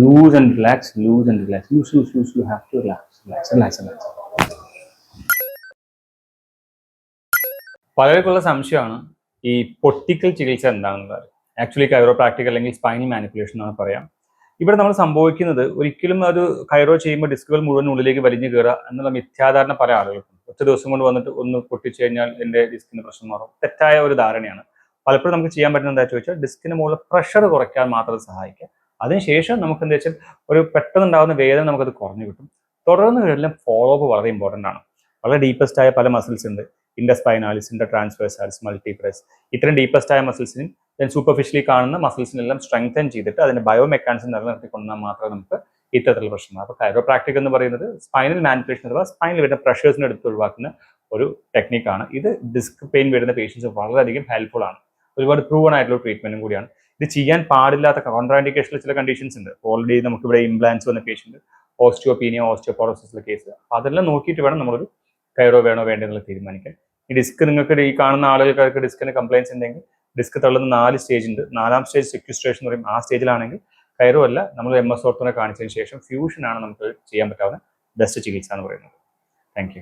Loose and relax loose and relax loose loose loose you have to relax relax relax relax പലർക്കുള്ള സംശയമാണ് ഈ പൊട്ടിക്കൽ ചികിത്സ എന്താണെന്നുള്ളത് ആക്ച്വലി കൈറോ പ്രാക്ടിക്കൽ അല്ലെങ്കിൽ സ്പൈനൽ മാനിപ്പുലേഷൻ എന്നാണ് പറയാം. ഇവിടെ നമ്മൾ സംഭവിക്കുന്നത് ഒരിക്കലും അത് കൈറോ ചെയ്യുമ്പോൾ ഡിസ്കുകൾ മുഴുവൻ ഉള്ളിലേക്ക് വലിഞ്ഞു കയറുക എന്നുള്ള മിഥ്യാധാരണ പല ആളുകൾക്കും. ഒറ്റ ദിവസം കൊണ്ട് വന്നിട്ട് ഒന്ന് പൊട്ടിച്ചു കഴിഞ്ഞാൽ എന്റെ ഡിസ്കിന് പ്രശ്നം മാറും. തെറ്റായ ഒരു ധാരണയാണ്. പലപ്പോഴും നമുക്ക് ചെയ്യാൻ പറ്റുന്നത് എന്താ ചോദിച്ചാൽ ഡിസ്കിന് മുകളിൽ പ്രഷർ കുറയ്ക്കാൻ മാത്രം സഹായിക്കുക. അതിനുശേഷം നമുക്ക് എന്താ വെച്ചാൽ ഒരു പെട്ടെന്നുണ്ടാകുന്ന വേദന നമുക്കത് കുറഞ്ഞു കിട്ടും. തുടർന്ന് കഴിഞ്ഞാൽ ഫോളോ അപ്പ് വളരെ ഇമ്പോർട്ടന്റ് ആണ്. വളരെ ഡീപ്പസ്റ്റ് ആയ പല മസിൽസ് ഉണ്ട്. ഇൻഡസ്പൈനാലിസ് ഇൻഡ ട്രാൻസ്ഫേഴ്സാലിസ് മൾട്ടിപ്രസ് ഇത്രയും ഡീപ്പസ്റ്റ് ആയ മസിൽസിനും ദെൻ സൂപ്പർഫിഷ്യലി കാണുന്ന മസിൽസിനെല്ലാം സ്ട്രെങ്തൻ ചെയ്തിട്ട് അതിന്റെ ബയോ മെക്കാനിസം നിലനിർത്തിക്കൊണ്ടാൽ മാത്രമേ നമുക്ക് ഇത്തരത്തിലുള്ള പ്രശ്നം അപ്പോൾ കൈറോപ്രാക്ടിക് എന്ന് പറയുന്നത് സ്പൈനൽ മാനിപ്പുലേഷൻ അഥവാ സ്പൈനിൽ വരുന്ന പ്രഷേഴ്സിനെ എടുത്ത് ഒഴിവാക്കുന്ന ഒരു ടെക്നിക്കാണ് ഇത് ഡിസ്ക് പെയിൻ വരുന്ന പേഷ്യൻസ് വളരെയധികം ഹെൽപ്ഫുൾ ആണ്. ഒരുപാട് പ്രൂവൺ ആയിട്ടുള്ള ട്രീറ്റ്മെന്റും കൂടിയാണ്. ഇത് ചെയ്യാൻ പാടില്ലാത്ത കോൺട്രാൻഡിക്കേഷനിൽ ചില കണ്ടീഷൻസ് ഉണ്ട്. ഓൾറെഡി നമുക്ക് ഇവിടെ ഇംപ്ലാൻസ് വന്ന പേഷ്യന്റ് ഓസ്റ്റിയോപീനിയ ഓസ്റ്റിയോപോറോസിസിലെ കേസ് അതെല്ലാം നോക്കിയിട്ട് വേണം നമ്മളൊരു കയറോ വേണോ എന്നുള്ള തീരുമാനിക്കാൻ. ഈ ഡിസ്ക് നിങ്ങൾക്ക് ഈ കാണുന്ന ആളുകൾക്ക് ഡിസ്കിന് കംപ്ലൈൻസ് ഉണ്ടെങ്കിൽ ഡിസ്ക് തള്ളുന്ന നാല് സ്റ്റേജ് ഉണ്ട്. നാലാം സ്റ്റേജ് സെക്യൂസ്ട്രേഷൻ എന്ന് പറയും. ആ സ്റ്റേജിലാണെങ്കിൽ കയറോ അല്ല നമ്മൾ എം എസ് ഓർത്തോനെ കാണിച്ചതിന് ശേഷം ആണ് നമുക്ക് ചെയ്യാൻ പറ്റാവുന്ന ബെസ്റ്റ് ചികിത്സ എന്ന് പറയുന്നത്. താങ്ക്